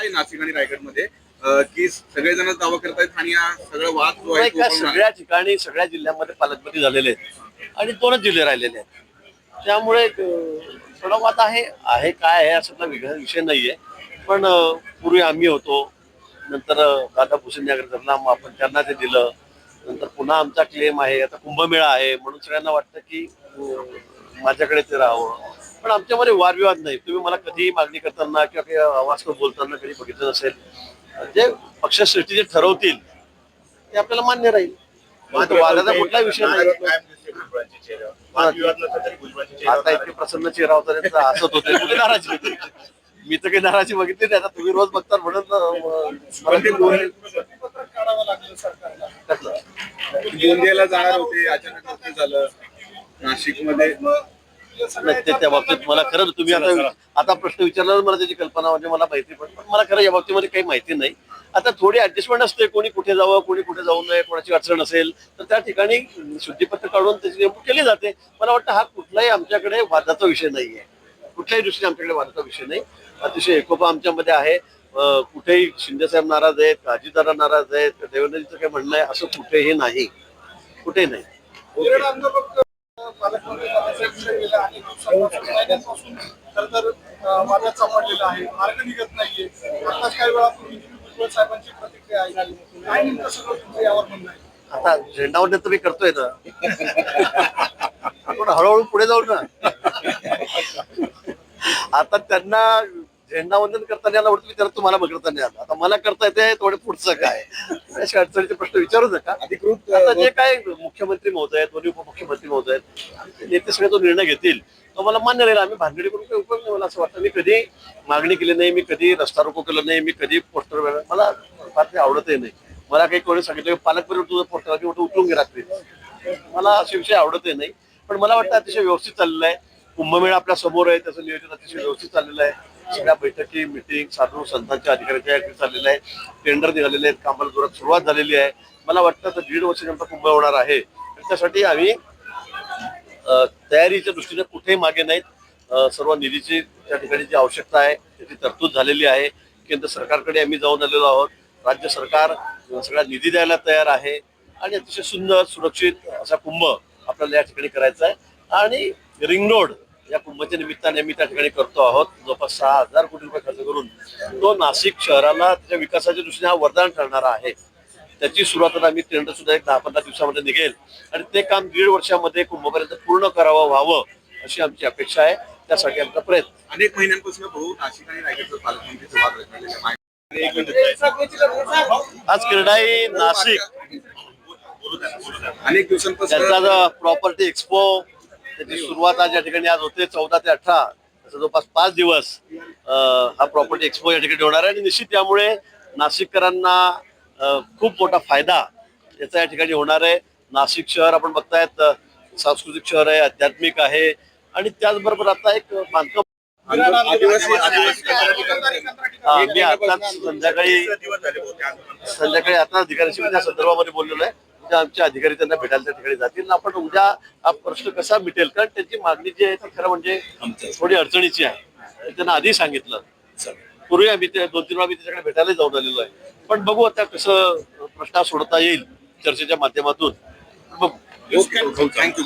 आहे नाशिक आणि रायगडमध्ये की सगळेजण दावा करतायत आणि हा सगळा वाद जो आहे नाही तो का पळून आहे. सगळ्या ठिकाणी सगळ्या जिल्ह्यामध्ये पालकमंत्री झालेले आहेत. आणि दोनच जिल्हे राहिलेले आहेत. त्यामुळे अं, थोडा वाद आहे आहे काय आहे असा वेगळा विषय नाहीये. पण अं, पूर्वी आम्ही होतो. नंतर अं, दादा भुसेन त्यांना आपण त्यांना ते दिलं. नंतर पुन्हा आमचा क्लेम आहे. आता कुंभमेळा आहे. म्हणून सगळ्यांना वाटतं की अं, माझ्याकडे ते राहावं. पण आमच्यामध्ये वादविवाद नाही. तुम्ही मला कधीही मागणी करताना किंवा काही आवाज करून बोलताना कधी बघितलं नसेल जे पक्षश्रेष्ठी जे ठरवतील ते आपल्याला मान्य राहील. वादाचा कुठला विषय नाही. आता इतके प्रसन्न चेहरा होता त्यांचा हसत होते कुठे नाराजी होती? मी तर काही नाराजी बघितली नाही. आता तुम्ही रोज बघता म्हणून? गोंदियाला जाणार होते अचानक झालं. नाशिकमध्ये नाही, ते त्या बाबतीत मला खरं तुम्ही आता आता प्रश्न विचारल्यावर मला त्याची कल्पना म्हणजे मला माहिती पण पण मला खरं या बाबतीमध्ये काही माहिती नाही. आता थोडी ऍडजस्टमेंट असते कोणी कुठे जावं कोणी कुठे जाऊ नये कोणाची अडचण असेल तर त्या ठिकाणी शुद्धीपत्र काढून त्याची नेमणूक केली जाते. मला वाटतं हा कुठलाही आमच्याकडे वादाचा विषय नाहीये. कुठल्याही दृष्टीने आमच्याकडे वादाचा विषय नाही. अतिशय एकोपा आमच्यामध्ये आहे. कुठेही शिंदेसाहेब नाराज आहेत अजितदादा नाराज आहेत देवेंद्रजीचं काही म्हणणं आहे असं कुठेही नाही. कुठेही नाही. महिन्यांपासून खरं तर अं, वादात सापडलेला आहे मार्ग निघत नाहीये आताच काही वेळापूर्वी तुम्ही भुजबळ साहेबांची प्रतिक्रिया ऐकली काय नेमकं सगळं तुमचं यावर म्हणणं आहे आता झेंडावंदन तर मी करतोय ना. आपण हळूहळू पुढे जाऊ ना. आता त्यांना झेंडावंदन करताना यायला आवडतं विचार तुम्हाला करताना आला आता मला करता येते थोडे पुढचं काय? अशा अडचणीचे प्रश्न विचारू नका. अधिकृत आता जे काय मुख्यमंत्री महोदय आहेत दोन्ही उपमुख्यमंत्री महोदय आहेत नेते सगळे तो निर्णय घेतील. तो मला मान्य राहील आम्ही भानगडी करून काही उपयोग नाही मला असं वाटतं. मी कधी मागणी केली नाही मी कधी रस्ता रोको केलं नाही मी कधी पोस्टर मला फार ते आवडतही नाही. मला काही कोणी सांगितलं की पालकमंत्री तुझं पोस्टर उचलून घे रात्री. मला असे विषय आवडतही नाही. पण मला वाटतं अतिशय व्यवस्थित चाललेलं आहे. कुंभमेळा आपल्यासमोर आहे त्याचं नियोजन अतिशय व्यवस्थित चाललेलं आहे. सगळ्या बैठकी मिटिंग साधू संतांच्या अधिकाऱ्यांच्या याकडे चाललेलं आहे टेंडर निघालेले आहेत कामाला जोरात सुरुवात झालेली आहे. मला वाटतं तर दीड वर्षानंतर कुंभ होणार आहे. त्यासाठी आम्ही तयारीच्या दृष्टीने कुठेही मागे नाहीत. सर्व निधीची त्या ठिकाणी जी आवश्यकता आहे त्याची तरतूद झालेली आहे. केंद्र सरकारकडे आम्ही जाऊन आलेलो आहोत. राज्य सरकार सगळा निधी द्यायला तयार आहे. आणि अतिशय सुंदर सुरक्षित असा कुंभ आपल्याला या ठिकाणी करायचा आहे. आणि रिंग रोड या कुंभाच्या निमित्ताने आम्ही त्या ठिकाणी करतो आहोत. जवळपास सहा हजार कोटी रुपये खर्च करून तो नाशिक शहराला त्याच्या विकासाच्या दृष्टीने हा वरदान ठरणारा आहे. त्याची सुरुवात आम्ही टेंडर सुद्धा एक दहा पंधरा दिवसामध्ये निघेल. आणि ते काम दीड वर्षामध्ये कुंभपर्यंत पूर्ण करावं व्हावं अशी आमची अपेक्षा आहे. त्यासाठी आमचा प्रयत्न. अनेक महिन्यांपासून भाऊ नाशिक आणि रायगडचं पालकमंत्रीचं वाद रचलेलं आहे. आणि एक मिनिट. आज क्रीडाई नाशिक. अनेक दिवसांपासून प्रॉपर्टी एक्सपो त्याची सुरुवात आज या ठिकाणी आज होते चौदा ते अठरा असं जवळपास पाच दिवस हा प्रॉपर्टी एक्सपो या ठिकाणी होणार आहे. आणि निश्चित त्यामुळे नाशिककरांना खूप मोठा फायदा याचा या ठिकाणी होणार आहे. नाशिक शहर आपण बघतायत सांस्कृतिक शहर आहे आध्यात्मिक आहे. आणि त्याचबरोबर आता एक बांधकाम. हा, मी आताच संध्याकाळी संध्याकाळी आता अधिकाऱ्यांशी त्या संदर्भामध्ये बोललेलो आहे. उद्या आमचे अधिकारी त्यांना भेटायला त्या ठिकाणी जातील. आपण उद्या हा प्रश्न कसा मिटेल? कारण त्यांची मागणी जी आहे ती खरं म्हणजे थोडी अडचणीची आहे. त्यांना आधी सांगितलं. पूर्वी आम्ही ते दोन तीन वेळा मी त्याच्याकडे भेटायला जाऊन आलेलो आहे. पण बघू आता कसं प्रश्न सोडता येईल चर्चेच्या माध्यमातून. बघू. थँक्यू